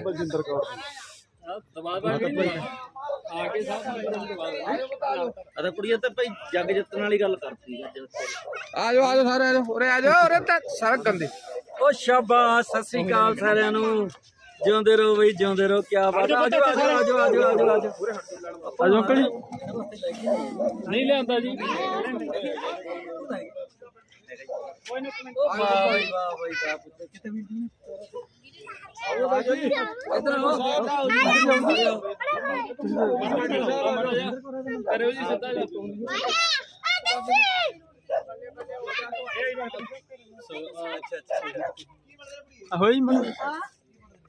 ਬਲਜਿੰਦਰ ਕੌਰ ਅਰੇ ਕੁੜੀਆਂ ਤਾਂ ਭਾਈ ਜੱਗ ਜਿੱਤਣ ਵਾਲੀ ਗੱਲ ਕਰਦੀ ਅੱਜ ਆ ਜਾਓ ਆ ਜਾਓ ਸਾਰੇ ਆ ਜਾਓ ਉਰੇ ਆ ਜਾਓ ਉਰੇ ਤਾਂ ਸਾਰਾ ਗੰਦੇ ਓ ਸ਼ਾਬਾਸ਼ ਸਤਿ ਸ੍ਰੀ ਅਕਾਲ ਸਾਰਿਆਂ ਨੂੰ ਜਿਉਂਦੇ ਰਹੋ ਬਈ ਜਿਉਂਦੇ ਰਹੋ ਕੀ ਬਾਤ ਆ ਆਜੋ ਆਜੋ ਆਜੋ ਆਜੋ ਆਜੋ ਆਜੋ ਆਜੋ ਅੰਕਲ ਜੀ ਨਹੀਂ ਲਿਆਂਦਾ ਜੀ ਵਾਹ ਬਈ ਵਾਹ ਬਈ ਵਾਹ ਪੁੱਤ ਕਿਤੇ ਵੀ ਇਧਰ ਜੀ ਸਿੱਧਾ ਜਾ ਹੋਈ ਮਨ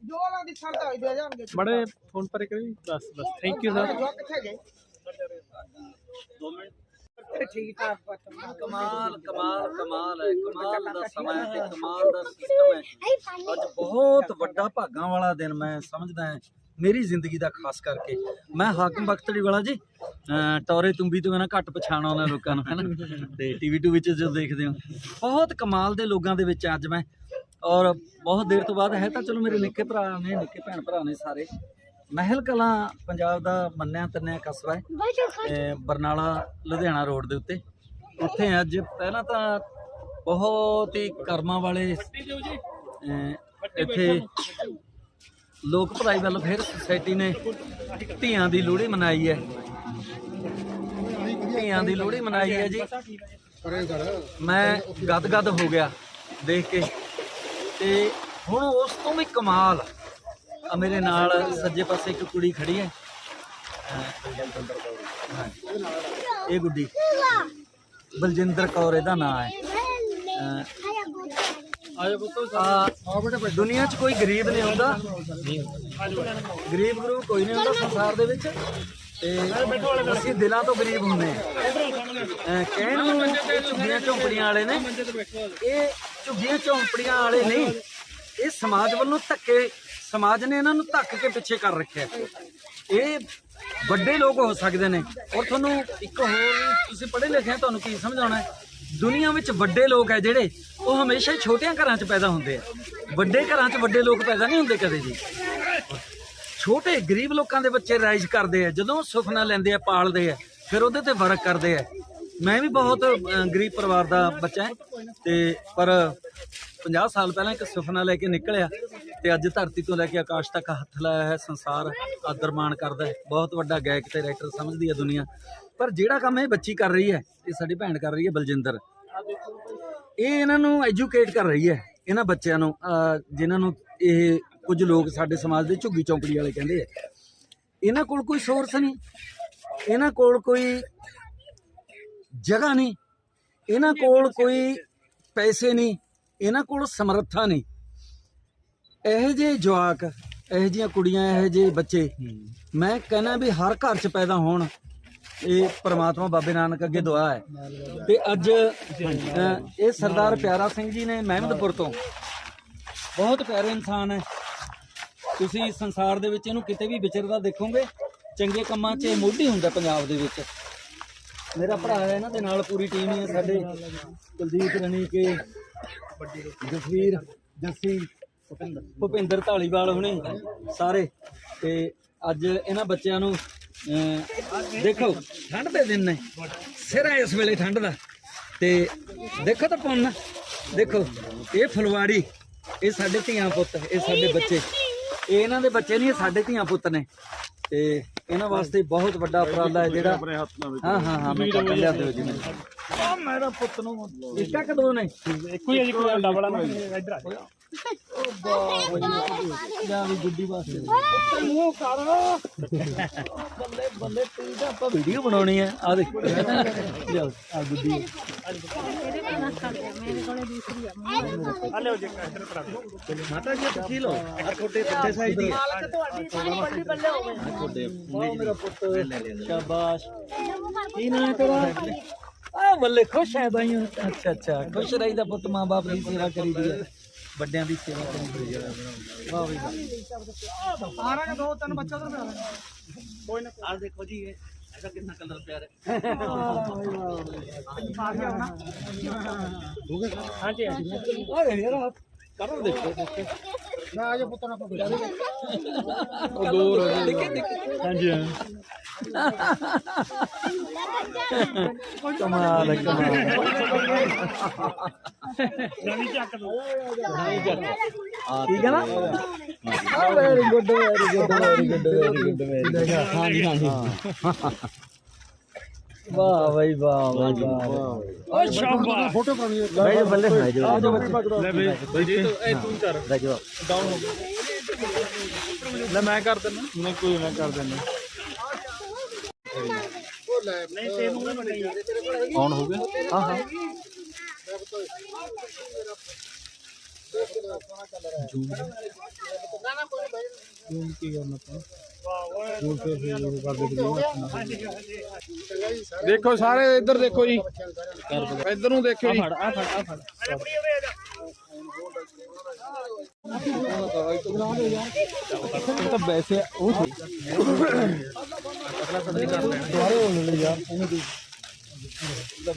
ਜੋ ਉਹਨਾਂ ਦੀ ਛੱਡਦਾ ਹੋਈ ਦੇ ਜਾਣਗੇ ਬੜੇ ਫੋਨ ਪਰ ਕਰੀ। ਬਸ ਬਸ। ਥੈਂਕ ਯੂ ਸਰ ਜੋ ਕਿੱਥੇ ਠੀਕ ਠਾਕ ਪੁੱਤ। ਕਮਾਲ ਕਮਾਲ ਕਮਾਲ ਹੈ। ਕਮਾਲ ਦਾ ਸਮਾਂ ਹੈ ਤੇ ਕਮਾਲ ਦਾ ਸਿਸਟਮ ਹੈ। ਅੱਜ ਬਹੁਤ ਵੱਡਾ ਭਾਗਾਂ ਵਾਲਾ ਦਿਨ ਮੈਂ ਸਮਝਦਾ ਹਾਂ ਮੇਰੀ ਜ਼ਿੰਦਗੀ ਦਾ ਖਾਸ ਕਰਕੇ। ਮੈਂ ਹਾਕਮ ਬਖਤੜੀ ਵਾਲਾ ਜੀ। ਟੌਰੇ ਤੁੰਬੀ ਤੋਂ ਇਹਨਾਂ ਘੱਟ ਪਛਾਣ ਆਉਂਦਾ ਲੋਕਾਂ ਨੂੰ ਹੈਨਾ? ਤੇ ਟੀਵੀ ਟੂ ਵਿੱਚ ਜਦੋਂ ਦੇਖਦੇ ਹੋ। ਬਹੁਤ ਕਮਾਲ ਦੇ ਲੋਕਾਂ ਦੇ ਵਿੱਚ ਅੱਜ ਮੈਂ। ਔਰ ਬਹੁਤ ਦੇਰ ਤੋਂ ਬਾਅਦ ਹੈ ਤਾਂ ਚਲੋ ਮੇਰੇ ਨਿੱਕੇ ਭਰਾ ਨੇ ਨਿੱਕੇ ਭੈਣ ਭਰਾ ਨੇ ਸਾਰੇ। ਮਹਿਲ ਕਲਾਂ ਪੰਜਾਬ ਦਾ ਮੰਨਿਆ ਤੰਨਿਆ ਕਸਬਾ ਹੈ ਬਰਨਾਲਾ, ਲੁਧਿਆਣਾ ਰੋਡ ਦੇ ਉੱਤੇ। ਉੱਥੇ ਅੱਜ ਪਹਿਲਾਂ ਤਾਂ ਬਹੁਤ ਹੀ ਕਰਮਾਂ ਵਾਲੇ ਇੱਥੇ ਲੋਕ ਭਲਾਈ ਵੱਲ ਫਿਰ ਸੁਸਾਇਟੀ ਨੇ ਧੀਆਂ ਦੀ ਲੋਹੜੀ ਮਨਾਈ ਹੈ। ਧੀਆਂ ਦੀ ਲੋਹੜੀ ਮਨਾਈ ਹੈ ਜੀ। ਮੈਂ ਗਦਗਦ ਹੋ ਗਿਆ ਦੇਖ ਕੇ, ਤੇ ਹੁਣ ਉਸ ਤੋਂ ਵੀ ਕਮਾਲ ਆ ਮੇਰੇ ਨਾਲ ਸੱਜੇ ਪਾਸੇ ਇੱਕ ਕੁੜੀ ਖੜੀ ਹੈ। ਇਹ ਗੁੱਡੀ। ਬਲਜਿੰਦਰ ਕੌਰ, ਇਹਦਾ ਨਾਮ ਹੈ। ਆ ਦੁਨੀਆ 'ਚ ਕੋਈ ਗਰੀਬ ਨਹੀਂ ਹੁੰਦਾ ਗਰੀਬ ਗਰੂ ਕੋਈ ਨਹੀਂ ਹੁੰਦਾ ਸੰਸਾਰ ਦੇ ਵਿੱਚ। ਤੇ ਅਸੀਂ ਦਿਲਾਂ ਤੋਂ ਗਰੀਬ ਹੁੰਦੇ ਆ ਕਹਿਣ ਨੂੰ ਝੁੱਗੀਆਂ ਝੌਂਪੜੀਆਂ ਵਾਲੇ ਨੇ। ਇਹ ਝੁੱਗੀਆਂ ਝੌਂਪੜੀਆਂ ਵਾਲੇ ਨਹੀਂ। ਇਹ ਸਮਾਜ ਵੱਲੋਂ ਧੱਕੇ ਸਮਾਜ ਨੇ ਇਹਨਾਂ ਨੂੰ ਧੱਕ ਕੇ ਪਿੱਛੇ ਕਰ ਰੱਖਿਆ ਇਹ ਵੱਡੇ ਲੋਕ ਹੋ ਸਕਦੇ ਨੇ। ਔਰ ਤੁਹਾਨੂੰ ਇੱਕ ਹੋਰ ਤੁਸੀਂ ਪੜ੍ਹੇ ਲਿਖੇ ਆ ਤੁਹਾਨੂੰ ਕੀ ਸਮਝਾਉਣਾ ਹੈ? ਦੁਨੀਆ ਵਿੱਚ ਵੱਡੇ ਲੋਕ ਹੈ ਜਿਹੜੇ, ਉਹ ਹਮੇਸ਼ਾ ਹੀ ਛੋਟਿਆਂ ਘਰਾਂ 'ਚ ਪੈਦਾ ਹੁੰਦੇ ਆ। ਵੱਡੇ ਘਰਾਂ 'ਚ ਵੱਡੇ ਲੋਕ ਪੈਦਾ ਨਹੀਂ ਹੁੰਦੇ ਕਦੇ ਜੀ ਛੋਟੇ ਗਰੀਬ ਲੋਕਾਂ ਦੇ ਬੱਚੇ ਰਾਈਜ਼ ਕਰਦੇ ਆ, ਜਦੋਂ ਸੁਪਨਾ ਲੈਂਦੇ ਆ, ਪਾਲਦੇ ਆ, ਫਿਰ ਉਹਦੇ ਤੇ ਵਰਕ ਕਰਦੇ ਆ। ਮੈਂ ਵੀ ਬਹੁਤ ਗਰੀਬ ਪਰਿਵਾਰ ਦਾ ਬੱਚਾ ਹਾਂ। ਤੇ ਪਰ 50 ਸਾਲ ਪਹਿਲਾਂ ਇੱਕ ਸੁਪਨਾ ਲੈ ਕੇ ਨਿਕਲਿਆ ਤੇ ਅੱਜ ਧਰਤੀ ਤੋਂ ਲੈ ਕੇ ਆਕਾਸ਼ ਤੱਕ ਹੱਥ ਲਾਇਆ ਹੈ, ਸੰਸਾਰ ਆਦਰ ਮਾਣ ਕਰਦਾ ਹੈ। ਬਹੁਤ ਵੱਡਾ ਗਾਇਕ ਤੇ ਰਾਈਟਰ ਸਮਝਦੀ ਹੈ ਦੁਨੀਆ। ਪਰ ਜਿਹੜਾ ਕੰਮ ਇਹ ਬੱਚੀ ਕਰ ਰਹੀ ਹੈ, ਇਹ ਸਾਡੀ ਭੈਣ ਕਰ ਰਹੀ ਹੈ, ਬਲਜਿੰਦਰ। ਇਹ ਇਹਨਾਂ ਨੂੰ ਐਜੂਕੇਟ ਕਰ ਰਹੀ ਹੈ, ਇਹਨਾਂ ਬੱਚਿਆਂ ਨੂੰ, ਅਹ, ਜਿਨ੍ਹਾਂ ਨੂੰ ਇਹ ਕੁਝ ਲੋਕ ਸਾਡੇ ਸਮਾਜ ਦੇ ਝੁੱਗੀ ਚੌਂਕੜੀ ਵਾਲੇ ਕਹਿੰਦੇ ਆ। ਇਹਨਾਂ ਕੋਲ ਕੋਈ ਸੋਰਸ ਨਹੀਂ, ਇਹਨਾਂ ਕੋਲ ਕੋਈ ਜਗ੍ਹਾ ਨਹੀਂ, ਇਹਨਾਂ ਕੋਲ ਕੋਈ ਪੈਸੇ ਨਹੀਂ ਇਹਨਾਂ ਕੋਲ ਸਮਰੱਥਾ ਨਹੀਂ। ਇਹੋ ਜਿਹੇ ਜਵਾਕ ਇਹੋ ਜਿਹੀਆਂ ਕੁੜੀਆਂ ਇਹੋ ਜਿਹੇ ਬੱਚੇ ਮੈਂ ਕਹਿੰਦਾ ਵੀ ਹਰ ਘਰ 'ਚ ਪੈਦਾ ਹੋਣ ਇਹ ਪ੍ਰਮਾਤਮਾ ਬਾਬੇ ਨਾਨਕ ਅੱਗੇ ਦੁਆ ਹੈ। ਤੇ ਅੱਜ ਅਹ, ਇਹ ਸਰਦਾਰ ਪਿਆਰਾ ਸਿੰਘ ਜੀ ਨੇ ਮਹਿਮਦਪੁਰ ਤੋਂ। ਬਹੁਤ ਪਿਆਰੇ ਇਨਸਾਨ ਹੈ। ਤੁਸੀਂ ਸੰਸਾਰ ਦੇ ਵਿੱਚ ਇਹਨੂੰ ਕਿਤੇ ਵੀ ਵਿਚਰਦਾ ਦੇਖੋਗੇ ਚੰਗੇ ਕੰਮਾਂ 'ਚ ਇਹ ਮੋਢੀ ਹੁੰਦਾ ਪੰਜਾਬ ਦੇ ਵਿੱਚ। ਮੇਰਾ ਭਰਾ ਹੈ ਇਹਨਾਂ ਦੇ ਨਾਲ ਪੂਰੀ ਟੀਮ ਹੀ ਹੈ ਸਾਡੇ। ਕੁਲਦੀਪ ਰਣੀ ਕੇ ਜਸਵੀਰ ਜੱਸੀ ਭੁਪਿੰਦਰ। ਢਾਲੀਵਾਲ ਹੁਣੇ। ਸਾਰੇ। ਤੇ ਅੱਜ ਇਹਨਾਂ ਬੱਚਿਆਂ ਨੂੰ ਅਹ, ਦੇਖੋ ਠੰਡ ਦੇ ਦਿਨ ਨੇ। ਸਿਰ ਹੈ ਇਸ ਵੇਲੇ ਠੰਡ ਦਾ। ਤੇ ਦੇਖੋ ਤਾਂ ਪੁੰਨ। ਦੇਖੋ ਇਹ ਫੁਲਵਾੜੀ ਇਹ ਸਾਡੇ ਧੀਆਂ ਪੁੱਤ ਇਹ ਸਾਡੇ ਬੱਚੇ। ਇਹ ਇਹਨਾਂ ਦੇ ਬੱਚੇ ਨਹੀਂ ਇਹ ਸਾਡੇ ਧੀਆਂ ਪੁੱਤ ਨੇ। ਤੇ ਇਹਨਾਂ ਵਾਸਤੇ ਬਹੁਤ ਵੱਡਾ ਉਪਰਾਲਾ ਹੈ ਜਿਹੜਾ ਹਾਂ ਹਾਂ ਹਾਂ ਮੈਂ ਕਰ ਲਿਆ ਦਿਓ ਜੀ ਮੈਨੂੰ। ਆ ਮੇਰਾ ਪੁੱਤ ਨੂੰ ਇੱਕਾ ਕਦੋਂ ਨੇ ਇੱਕੋ ਹੀ ਹੈ ਜੀ ਕੋਈ ਡਬਲ ਆ ਨਾ। ਇੱਧਰ ਆ ਲਿਆ ਵੀ ਗੁੱਡੀ ਵਾਸਤੇ ਉੱਤੇ ਮੂੰਹ ਕਰ। ਬੱਲੇ ਬੱਲੇ ਤੇਰੀ ਤਾਂ ਆਪਾਂ ਵੀਡੀਓ ਬਣਾਉਣੀ ਹੈ ਆ ਦੇਖ। ਲਿਆਓ ਆ ਗੁੱਡੀ। ਮਾਤਾ ਜੀ ਤੁਸੀਂ ਲਓ? ਆ ਛੋਟੇ ਛੋਟੇ ਸਾਈਜ਼ ਦੀ। ਛੋਟੇ ਵਾਹ ਮੇਰਾ ਪੁੱਤ। ਸ਼ਾਬਾਸ਼। ਕੀ ਨਾਂ ਹੈ ਤੇਰਾ? ਆ ਬੱਲੇ ਖੁਸ਼ ਹੈ ਬਾਈ। ਅੱਛਾ ਅੱਛਾ। ਖੁਸ਼ ਰਹੀਦਾ ਪੁੱਤ ਮਾਂ ਬਾਪ ਦੀ ਸੇਵਾ ਕਰੀਦੀ ਹੈ। ਵੱਡਿਆਂ ਦੀ ਸੇਵਾ ਕਰੀਦੀ ਹੈ। ਵਾਹ ਬਈ ਵਾਹ। ਸਾਰਾ ਕੇ ਦੋ ਤਿੰਨ ਬੱਚਾ ਤਾਂ ਕੋਈ ਨਾ। ਆ ਦੇਖੋ ਜੀ ਇਹ ਇਹਦਾ ਕਿੰਨਾ ਕਲਰ ਪਿਆਰ ਹੈ ਹਾਂਜੀ ਆ ਗਏ ਯਾਰ ਕਰੋ ਦੇਖੋ ਦੇਖੋ। ਆ ਜਾ ਪੁੱਤਰ ਆਪਾਂ ਬੁਲਾ ਉਹ ਦੂਰ ਹੋ ਜੀ ਹਾਂਜੀ ਹਾਂ। ਕਮਾਲ ਹੈ ਕਮਾਲ ਠੀਕ ਹੈ ਨਾ? Very good very good very good very good very ਹਾਂਜੀ ਹਾਂਜੀ ਵਾਹ ਬਈ ਵਾਹ ਵਾਹ ਵਾਹ ਓਏ ਸ਼ਾਬਾਸ਼। ਫੋਟੋ ਕਰਾਉਣੀ ਹੈ। ਬਈ ਜੋ ਬੱਲੇ ਸੁਣਾਈ ਜੋ ਆ ਜੋ ਬੱਚੇ। ਲੈ ਬਈ ਬਈ ਜੀ ਤੂੰ ਇਹ ਤੂੰ ਕਰ। ਲੈ ਜੋ ਡਾਊਨ ਹੋ ਗਿਆ। ਲੈ ਮੈਂ ਕਰ ਦਿੰਦਾ। ਨਹੀਂ ਕੋਈ ਮੈਂ ਕਰ ਦਿੰਦਾ। ਆਨ ਹੋ ਗਿਆ ਹਾਂ ਹਾਂ ਜ਼ੂਮ ਕੀ ਕਰਨਾ ਆਪਾਂ ਜ਼ੂਮ ਤੇ ਫਿਰ ਉਹ ਕਰ ਦੇ ਦੇਖੋ ਸਾਰੇ ਇੱਧਰ ਦੇਖੋ ਜੀ ਇੱਧਰ ਨੂੰ ਦੇਖਿਓ ਜੀ ਆ ਫੜ ਆ ਫੜ ਇਹ ਤਾਂ ਵੈਸੇ ਉਹ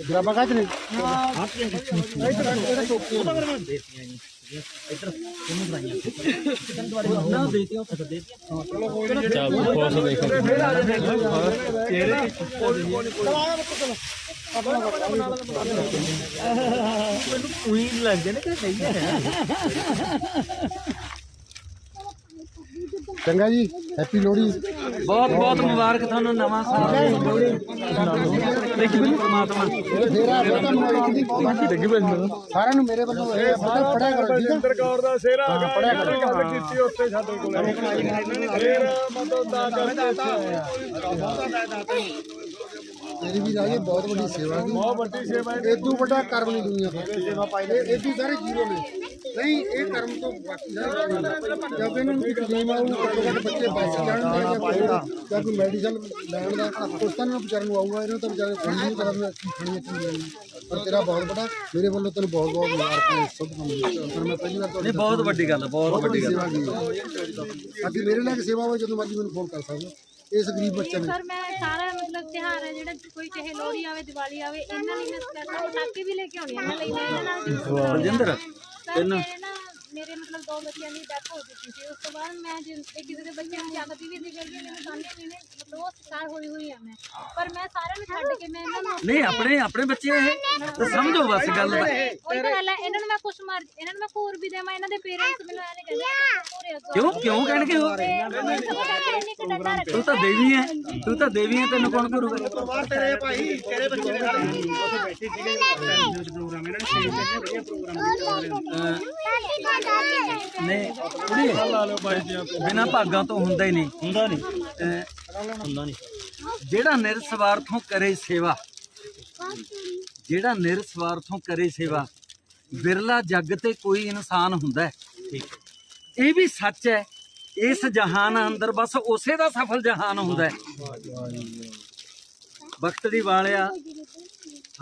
ਗਰਾਬਾ ਕਾਚ ਨਹੀਂ ਨਾ ਦੇਤੀ ਉਹ ਫਟ ਦੇਤੀ ਮੈਨੂੰ ਉਹੀ ਲੱਗਦੇ ਨੇ? ਕਿ ਸਹੀ ਹੈ ਚੰਗਾ ਜੀ ਹੈਪੀ ਲੋਹੜੀ। ਬਹੁਤ ਬਹੁਤ ਮੁਬਾਰਕ ਤੁਹਾਨੂੰ ਨਵਾਂ ਸਾਲ ਦੇਖੀ ਬਈ ਪ੍ਰਮਾਤਮਾ। ਡਿੱਗੀ ਪਈ ਸਾਰਿਆਂ ਨੂੰ ਮੇਰੇ ਵੱਲੋਂ ਇਹ ਪਤਾ ਪੜਿਆ ਕਰੋ ਠੀਕ ਹੈ ਸਰਕਾਰ ਦਾ ਸੇਰਾ ਪੜ੍ਹਿਆ ਕਰੋ। ਗੱਲ ਕੀਤੀ ਉੱਥੇ ਸਾਡੇ ਕੋਲ। ਫੇਰ ਮਤਲਬ ਦਾ ਮੇਰੀ ਵੀ ਰਾਜੇ ਬਹੁਤ ਵੱਡੀ ਸੇਵਾ ਦੀ ਬਹੁਤ ਵੱਡੀ ਸੇਵਾ ਹੈ। ਇਦੋਂ ਵੱਡਾ ਕਰਮ ਨਹੀਂ ਦੁਨੀਆ ਤੇ। ਸੇਵਾ ਪਾਈ ਲੈ ਇਦੋਂ ਸਾਰੇ ਜੀਰੋ ਨੇ। ਨਹੀਂ ਇਹ ਕਰਮ ਤੋਂ ਬਾਕੀ ਨੇ। ਜਦ ਇਹਨਾਂ ਨੂੰ ਟੀਮ ਆਊ ਘੱਟੋ ਘੱਟ ਬੱਚੇ ਬਚ ਜਾਣਗੇ ਜਾਂ ਕੋਈ ਜਾਂ ਕੋਈ ਮੈਡੀਸਨ ਲੈਣ ਦਾ ਉਸ ਤਰ੍ਹਾਂ ਵਿਚਾਰ ਨੂੰ ਆਊਗਾ ਇਹਨਾਂ ਤਾਂ ਵਿਚਾਰੇ ਫੋਨ ਨਹੀਂ ਕਰਨ ਕੀ ਖਾਣੀ ਲੈਣੀ ਪਰ ਤੇਰਾ ਬਹੁਤ ਵੱਡਾ ਮੇਰੇ ਵੱਲੋਂ ਤੈਨੂੰ ਬਹੁਤ ਬਹੁਤ ਮੁਬਾਰਕਾਂ ਸ਼ੁਭ ਕਾਮਨਾਵਾਂ ਪਰ ਮੈਂ ਪਹਿਲੀ ਵਾਰ ਤੁਹਾਡੀ ਨਹੀਂ ਬਹੁਤ ਵੱਡੀ ਗੱਲ ਹੈ ਬਹੁਤ ਵੱਡੀ ਗੱਲ ਸੇਵਾ ਕੀਤੀ। ਅੱਗੇ ਮੇਰੇ ਨਾਲ ਸੇਵਾ ਹੋਵੇ ਜਦੋਂ ਮਰਜ਼ੀ ਮੈਨੂੰ ਫੋਨ ਕਰ ਸਕਦੇ। ਇਸ ਗਰੀਬ ਬੱਚੇ ਨੇ। ਸਰ ਮੈਂ ਸਾਰਾ ਮਤਲਬ ਤਿਉਹਾਰ ਹੈ ਜਿਹੜਾ ਕੋਈ ਚਾਹੇ ਲੋਹੜੀ ਆਵੇ ਦੀਵਾਲੀ ਆਵੇ ਇਹਨਾਂ ਲਈ ਮੈਂ ਸਪੈਸ਼ਲ ਪਟਾਕੇ ਵੀ ਲੈ ਕੇ ਆਉਣੀ ਇਹਨਾਂ ਲਈ ਮੈਂ ਇਹਨਾਂ ਨਾਲ ਬਲਜਿੰਦਰ ਮੇਰੇ ਨਾ ਮਤਲਬ ਦੋ ਬੱਚਿਆਂ ਦੀ ਡੈਥ ਹੋ ਚੁੱਕੀ ਸੀ। ਉਸ ਤੋਂ ਬਾਅਦ ਮੈਂ ਜੇ ਇਹ ਕਿਸੇ ਦੇ ਬੱਚਿਆਂ ਨੂੰ ਜਾਗਤੀ ਵੀ ਨਿਕਲ ਗਈ ਮੈਨੂੰ ਸਾਹਮਣੇ ਵੀ ਨੇ ਮਤਲਬ ਉਹ ਸ਼ਿਕਾਰ ਹੋਈ ਹੋਈ ਆ ਮੈਂ। ਪਰ ਮੈਂ ਸਾਰਿਆਂ ਨੂੰ ਛੱਡ ਕੇ ਮੈਂ ਇਹਨਾਂ ਨੂੰ ਨਹੀਂ ਆਪਣੇ ਆਪਣੇ ਬੱਚੇ ਇਹ ਤਾਂ ਸਮਝੋ ਬਸ ਗੱਲ। ਦਾ ਉਹੀ ਤਾਂ ਗੱਲ ਹੈ ਇਹਨਾਂ ਨੂੰ ਮੈਂ ਕੁਛ ਮਾਰ ਇਹਨਾਂ ਨੂੰ ਮੈਂ ਘੂਰ ਵੀ ਦੇਵਾਂ ਇਹਨਾਂ ਦੇ ਪੇਰੈਂਟਸ ਮੈਨੂੰ ਐਂ ਕਹਿੰਦੇ ਆ ਘੂਰੇ ਅੱਗੋਂ। ਕਿਉਂ? ਕਿਉਂ ਕਹਿਣਗੇ ਉਹ? ਤੇ ਇਹਨੇ ਤੂੰ ਦੇਵੀ ਹੈ। ਤੂੰ ਤਾਂ ਦੇਵੀ ਹੈ ਤੈਨੂੰ ਕੌਣ ਕਰੂਗਾ ਨਹੀਂ ਕੁੜੀ ਲਾ ਲਓ ਬਾਈ ਜੀ ਬਿਨਾ ਭਾਗਾਂ ਤੋਂ ਹੁੰਦਾ ਹੀ ਨਹੀਂ। ਹੁੰਦਾ ਨਹੀਂ। ਹੁੰਦਾ ਨਹੀਂ। ਜਿਹੜਾ ਨਿਰਸਵਾਰਥੋਂ ਕਰੇ ਸੇਵਾ ਜਿਹੜਾ ਨਿਰਸਵਾਰਥੋਂ ਕਰੇ ਸੇਵਾ ਬਿਰਲਾ ਜੱਗ ਤੇ ਕੋਈ ਇਨਸਾਨ ਹੁੰਦਾ ਹੈ। ਇਹ ਵੀ ਸੱਚ ਹੈ ਇਸ ਜਹਾਨ ਅੰਦਰ ਬਸ ਉਸੇ ਦਾ ਸਫਲ ਜਹਾਨ ਹੁੰਦਾ ਹੈ। ਵਕਤ ਦੀ ਵਾਲਿਆ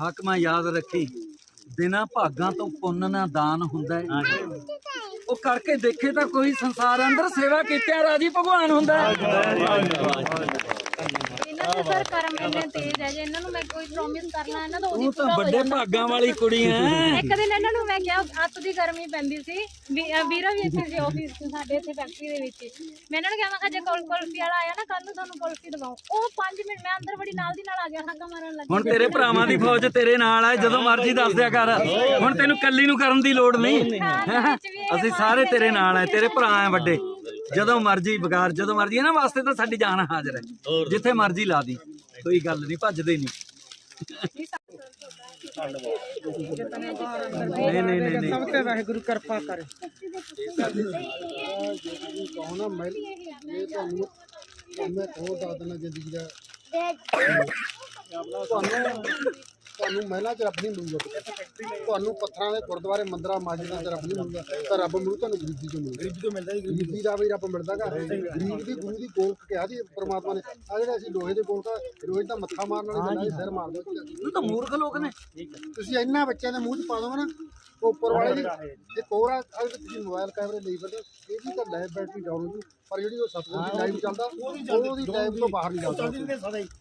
ਹਾਕਮਾ ਯਾਦ ਰੱਖੀ। ਬਿਨਾ ਭਾਗਾਂ ਤੋਂ ਪੁੰਨ ਨਾ ਦਾਨ ਹੁੰਦਾ ਹੈ। ਉਹ ਕਰਕੇ ਦੇਖੇ ਤਾਂ ਕੋਈ ਸੰਸਾਰ ਅੰਦਰ ਸੇਵਾ ਕੀਤਿਆਂ ਰਾਜੀ ਭਗਵਾਨ ਹੁੰਦਾ ਹੈ। ਇਹਨਾਂ ਦੇ ਸਰ ਕਰਮ ਇੰਨੇ ਤੇਜ਼ ਹੈ ਜੇ ਇਹਨਾਂ ਨੂੰ ਮੈਂ ਕੋਈ ਪ੍ਰੋਮਿਸ ਕਰ ਲਾਂ ਇਹਨਾਂ ਦਾ ਉਹਦੀ ਤੂੰ ਤਾਂ ਪੂਰਾ ਹੋ ਵੱਡੇ ਜਾਂਦਾ। ਭਾਗਾਂ ਵਾਲੀ ਕੁੜੀ ਐ ਇੱਕ ਦਿਨ ਇਹਨਾਂ ਨੂੰ ਮੈਂ ਕਿਹਾ ਅੱਤ ਦੀ ਗਰਮੀ ਪੈਂਦੀ ਸੀ। ਵੀ- ਅਹ ਵੀਰਾ ਵੀ ਇੱਥੇ ਸੀ ਆਫਿਸ ਸਾਡੇ ਇੱਥੇ ਫੈਕਟਰੀ ਦੇ ਵਿੱਚ। ਮੈਂ ਇਹਨਾਂ ਨੂੰ ਕਿਹਾ ਮੈਂ ਕਿਹਾ ਜੇ ਕੋਲ ਕੁਲਫੀ ਵਾਲਾ ਆਇਆ ਨਾ ਕੱਲ ਨੂੰ ਤੁਹਾਨੂੰ ਕੁਲਫੀ ਦਵਾਉ। ਉਹ 5 ਮਿੰਟ ਮੈਂ ਅੰਦਰ ਬੜੀ ਨਾਲ ਦੀ ਨਾਲ ਆ ਗਿਆ ਹਾਕਾ ਮਾਰਨ ਲੱਗ। ਹੁਣ ਤੇਰੇ ਭਰਾਵਾਂ ਦੀ ਫੌਜ ਤੇਰੇ ਨਾਲ ਆ ਜਦੋਂ ਮਰਜ਼ੀ ਦੱਸ ਦਿਆ ਕਰ। ਹੁਣ ਤੈਨੂੰ ਕੱਲੀ ਨੂੰ ਕਰਨ ਦੀ ਲੋੜ ਨਹੀਂ। ਹੈਂ? ਅਸੀਂ ਸਾਰੇ ਤੇਰੇ ਨਾਲ ਆ ਤੇਰੇ ਭਰਾ ਆ ਵੱਡੇ। ਜਦੋਂ ਮਰਜ਼ੀ ਬਗਾਰ ਜਦੋਂ ਮਰਜ਼ੀ ਇਹਨਾਂ ਵਾਸਤੇ ਤਾਂ ਸਾਡੀ ਜਾਨ ਹਾਜ਼ਰ ਹੈ। ਜਿੱਥੇ ਮਰਜ਼ੀ ਲਾ ਦੀ ਕੋਈ ਗੱਲ ਨਹੀਂ ਭੱਜਦੇ ਨਹੀਂ। ਨਹੀਂ ਨਹੀਂ ਨਹੀਂ ਨਹੀਂ। ਤੇ ਵਾਹਿਗੁਰੂ ਕਿਰਪਾ ਕਰੇ। ਕਹੋ ਮੈਂ ਇਹ ਤੁਹਾਨੂੰ ਮੈਂ ਕਹੋ ਦੱਸ ਦਿੰਦਾ ਜ਼ਿੰਦਗੀ ਦਾ। ਤੁਹਾਨੂੰ ਤੁਹਾਨੂੰ ਮਹਿਲਾ ਚ ਰੱਬ ਨਹੀਂ ਮਿਲੂਗਾ। ਤੁਹਾਨੂੰ ਪੱਥਰਾਂ ਦੇ ਗੁਰਦੁਆਰੇ ਮੰਦਰਾਂ ਮਸਜਿਦਾਂ ਚ ਰੱਬ ਨਹੀਂ ਮਿਲੂਗਾ। ਤਾਂ ਰੱਬ ਮਿਲੂ ਤੁਹਾਨੂੰ ਗਰੀਬੀ ਤੋਂ ਮਿਲੂ ਗਰੀਬੀ ਤੋਂ ਮਿਲਦਾ ਹੀ ਗਰੀਬੀ। ਦਾ ਵੀ ਰੱਬ ਮਿਲਦਾਗਾ ਗਰੀਬ ਦੀ ਗੁਰੂ ਦੀ ਗੋਲਕ ਕਿਹਾ ਜੀ ਪਰਮਾਤਮਾ ਨੇ। ਆ ਜਿਹੜੇ ਅਸੀਂ ਲੋਹੇ ਦੇ ਗੋਲਕਾ ਲੋਹੇ ਦਾ ਮੱਥਾ ਮਾਰਨ ਵਾਲੀ ਗੱਲਾਂ ਸਿਰ ਮਾਰ ਦੋ ਤੂੰ ਤਾਂ ਮੂਰਖ ਲੋਕ ਨੇ। ਤੁਸੀਂ ਇੰਨਾ ਬੱਚਿਆਂ ਦੇ ਮੂੰਹ 'ਚ ਪਾ ਦੋਗੇ ਨਾ। ਉੱਪਰ ਵਾਲੇ ਦੀ ਇੱਕ ਹੋਰ ਆ ਅਗਰ ਤੁਸੀਂ ਮੋਬਾਈਲ ਕੈਮਰੇ ਲਈ ਫਿਰਦੇ ਹੋ, ਇਹਦੀ ਤਾਂ ਲਾਈਵ ਬੈਟਰੀ ਡਾਊਨ ਹੁੰਦੀ ਪਰ ਜਿਹੜੀ ਉਹ ਸਤਗੁਰ ਦੀ ਲਾਈਵ ਚੱਲਦਾ ਉਹਦੀ ਲਾਈਵ ਤੋਂ ਬਾਹਰ ਨਹੀਂ ਚੱਲਦਾ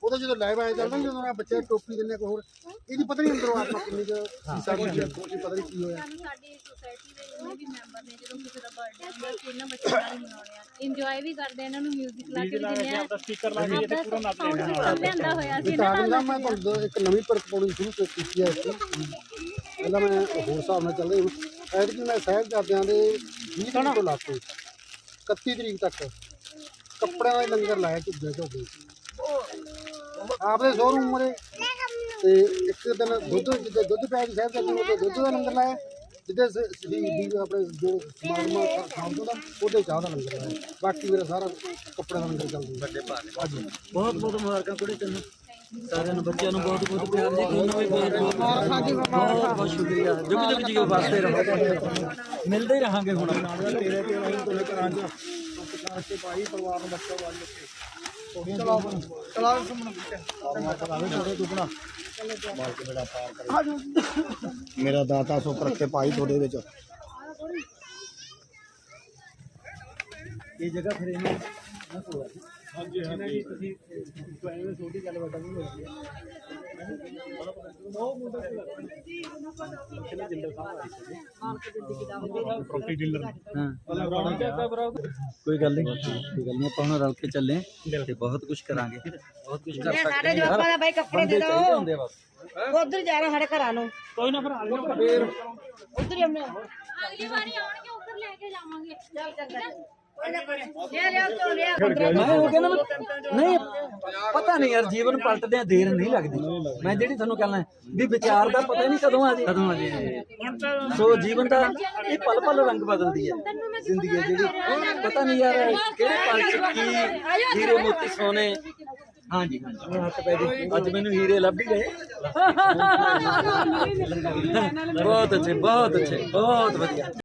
ਉਹਦਾ ਜਦੋਂ ਲਾਈਵ ਆਇਆ ਚੱਲਦਾ ਜਦੋਂ ਆ ਬੱਚੇ ਟੋਪੀ ਦਿੰਦੇ ਆ ਕੋਈ ਹੋਰ ਇਹਦੀ ਪਤਾ ਨਹੀਂ ਅੰਦਰੋਂ ਆਤਮਾ ਕਿੰਨੀ ਕੁ ਹਿੱਸਾ ਦੀ ਪਤਾ ਨਹੀਂ ਕੀ ਹੋਇਆ। ਸਾਨੂੰ ਸਾਡੀ ਸੁਸਾਇਟੀ ਦੇ ਜਿੰਨੇ ਵੀ ਮੈਂਬਰ ਨੇ ਜਦੋਂ ਕਿਸੇ ਦਾ ਬਰਥਡੇ ਹੁੰਦਾ ਅਸੀਂ ਇਹਨਾਂ ਬੱਚਿਆਂ ਨਾਲ ਹੀ ਮਨਾਉਂਦੇ ਆ। ਇੰਜੋਏ ਵੀ ਕਰਦੇ ਆ ਇਹਨਾਂ ਨੂੰ 뮤직 ਲਾ ਕੇ ਵੀ ਦਿੰਦੇ ਆ। ਆਪਦਾ ਸਪੀਕਰ ਲਾ ਕੇ ਇੱਥੇ ਪੂਰਾ ਨੱਚਦੇ ਆ। ਲਿਆਂਦਾ ਹੋਇਆ ਸੀ ਇਹਨਾਂ ਤਾਂ ਨਾਲ ਨਾ ਮੈਂ ਤੁਹਾਨੂੰ ਇੱਕ ਨਵੀਂ ਪਰਖ ਪਾਉਣੀ ਸ਼ੁਰੂ ਕਰ- ਕੀਤੀ ਹੈ ਇਸ ਪਹਿਲਾਂ ਮੈਂ ਹੋਰ ਹਿਸਾਬ ਨਾਲ ਚੱਲਦੇ ਹਾਂ ਐਤਕੀ ਮੈਂ ਸਾਹਿਬਜ਼ਾਦਿਆਂ ਦੇ 20 ਤਰੀਕ ਤੋਂ ਲਾ ਕੇ 31 ਤਰੀਕ ਤੱਕ। ਕੱਪੜਿਆਂ ਦਾ ਲੰਗਰ ਲਾਇਆ ਝੁੱਗੇ ਝੋਗੇ ਆਪਦੇ ਸ਼ੋਰੂਮ ਮਰੇ ਤੇ ਇੱਕ ਦਿਨ ਦੁੱਧ, ਜਿੱਦੇ ਦੁੱਧ ਪਿਆ ਸੀ ਸਾਹਿਬਜ਼ਾਦਿਆਂ ਨੂੰ ਦੁੱਧ ਦਾ ਲੰਗਰ ਲਾਇਆ। ਜਿੱਦੇ ਸਦੀ ਆਪਣੇ ਜੋ ਸਮਾਗਮ ਸ਼ਾਮ ਦਾ ਉਹਦੇ ਚਾਹ ਦਾ ਲੰਗਰ ਲਾਇਆ। ਬਾਕੀ ਮੇਰਾ ਸਾਰਾ ਕੱਪੜਿਆਂ ਦਾ ਲੰਗਰ ਚੱਲਦਾ ਵੱਡੇ ਬਹੁਤ ਬਹੁਤ ਮੁਬਾਰਕਾਂ ਕੁੜੇ ਤੈਨੂੰ। ਸਾਰਿਆਂ ਨੂੰ ਬੱਚਿਆਂ ਨੂੰ ਬਹੁਤ ਬਹੁਤ ਪਿਆਰ ਜੀ ਤੁਹਾਨੂੰ ਵੀ ਬਹੁਤ ਬਹੁਤ ਬਹੁਤ ਬਹੁਤ ਸ਼ੁਕਰੀਆ। ਜੁਗ ਜੁਗ ਜੀ ਵਾਸਤੇ ਰਹੋ। ਮਿਲਦੇ ਹੀ ਰਹਾਂਗੇ ਹੁਣ। ਤੇਰੇ ਤੇ ਅਸੀਂ ਤੁਹਾਡੇ ਘਰਾਂ 'ਚ ਸਤਿਕਾਰ ਕੇ ਭਾਈ ਪਰਿਵਾਰ ਨੂੰ ਬੱਚਾ ਵਾਲ ਕੇ ਥੋੜੀਆਂ ਚਲਾਓ ਚਲਾਓ ਸੁਮਨ ਥੋੜੇ ਦੁਗਣਾ ਮੇਰਾ ਦਾਤਾ ਸੋ ਰੱਖੇ ਭਾਈ ਤੁਹਾਡੇ ਵਿੱਚ। ਇਹ ਜਗ੍ਹਾ ਫਿਰ ਇਹਨੂੰ ਨਾ ਕੋਲ ਹਾਂਜੀ ਹਾਂਜੀ। ਤੁਸੀਂ ਐਵੇਂ ਛੋਟੀ ਗੱਲ ਵੱਡਾ ਨਹੀਂ ਹੋਈ ਪ੍ਰੋਪਰਟੀ ਡੀਲਰ ਹਾਂ। ਕੋਈ ਗੱਲ ਨਹੀਂ ਕੋਈ ਗੱਲ ਨਹੀਂ ਆਪਾਂ ਹੁਣ ਰਲ ਕੇ ਚੱਲੇ ਤੇ ਬਹੁਤ ਕੁਝ ਕਰਾਂਗੇ। ਬਹੁਤ ਕੁਝ ਕਰ ਸਕਦੇ ਸਾਡੇ ਜਵਾਕਾਂ ਦਾ ਬਾਈ ਕੱਪੜੇ ਦੇ ਚਾਹੀਦੇ ਦਿਓ ਹੁੰਦੇ ਆ ਬਸ। ਉਧਰ ਜਾਣਾ ਸਾਡੇ ਘਰਾਂ ਨੂੰ। ਕੋਈ ਨਾ ਫਿਰ ਆ ਜਾਓ ਫੇਰ। ਉਧਰ ਹੀ ਹਮਨੇ ਅਗਲੀ ਵਾਰੀ ਆਉਣਗੇ ਉੱਧਰ ਲੈ ਕੇ ਜਾਵਾਂਗੇ। ਚੱਲ ਚੱਲ ਲੈ ਲਿਆ ਤੋ ਲਿਆ ਮੈਂ ਉਹ ਨਹੀਂ ਪਤਾ ਨਹੀਂ ਯਾਰ ਜੀਵਨ ਪਲਟਦੇ ਆ ਦੇਰ ਨਹੀਂ ਲੱਗਦੀ। ਮੈਂ ਜਿਹੜੀ ਤੁਹਾਨੂੰ ਕਹਿਣਾ ਵੀ ਵਿਚਾਰ ਦਾ ਪਤਾ ਨਹੀਂ ਕਦੋਂ ਆ ਜੇ। ਕਦੋਂ ਆ ਜੇ। ਸੋ ਜੀਵਨ ਦਾ ਇਹ ਪਲ ਪਲ ਰੰਗ ਬਦਲਦੀ ਹੈ। ਜ਼ਿੰਦਗੀ ਹੈ ਜਿਹੜੀ। ਪਤਾ ਨਹੀਂ ਯਾਰ ਕਿਹੜੇ ਪਲ ਚ ਕੀ ਹੀਰੇ ਮੋਤੀ ਸੋਨੇ ਹਾਂਜੀ ਹਾਂਜੀ। ਹੱਥ ਪੈ ਗਏ। ਅੱਜ ਮੈਨੂੰ ਹੀਰੇ ਲੱਭ ਹੀ ਗਏ। ਬਹੁਤ ਅੱਛੇ ਬਹੁਤ ਅੱਛੇ ਬਹੁਤ ਵਧੀਆ।